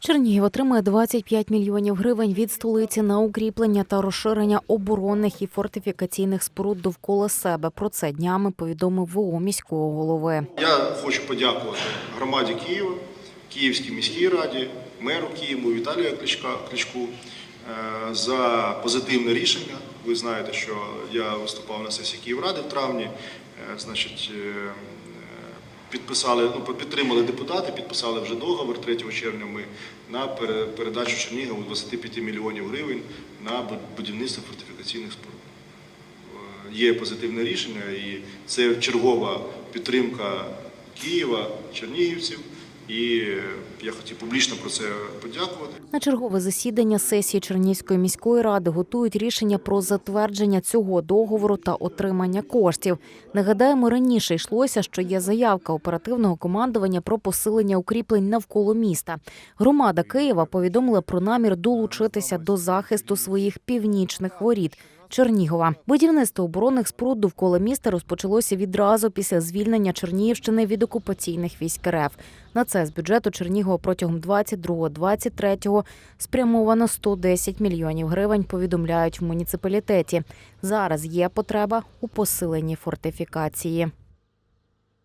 Чернігів отримує 25 мільйонів гривень від столиці на укріплення та розширення оборонних і фортифікаційних споруд довкола себе. Про це днями повідомив ВО міського голови. Я хочу подякувати громаді Києва, Київській міській раді, меру Києву Віталію Кличку е, за позитивне рішення. Ви знаєте, що я виступав на сесії Київради в травні. Е, Значить, е, підписали, ну, підтримали депутати, підписали вже договор 3 червня. Ми на пере- передачу Чернігову 25 мільйонів гривень на бу- будівництво фортифікаційних споруд є позитивне рішення, і це чергова підтримка Києва, чернігівців. І я хотів публічно про це подякувати. На чергове засідання сесії Чернігівської міської ради готують рішення про затвердження цього договору та отримання коштів. Нагадаємо, раніше йшлося, що є заявка оперативного командування про посилення укріплень навколо міста. Громада Києва повідомила про намір долучитися до захисту своїх північних воріт. Чернігова будівництво оборонних споруд довкола міста розпочалося відразу після звільнення Чернігівщини від окупаційних військ РФ. На це з бюджету Чернігова протягом 22-23 спрямовано 110 мільйонів гривень. Повідомляють в муніципалітеті. Зараз є потреба у посиленні фортифікації.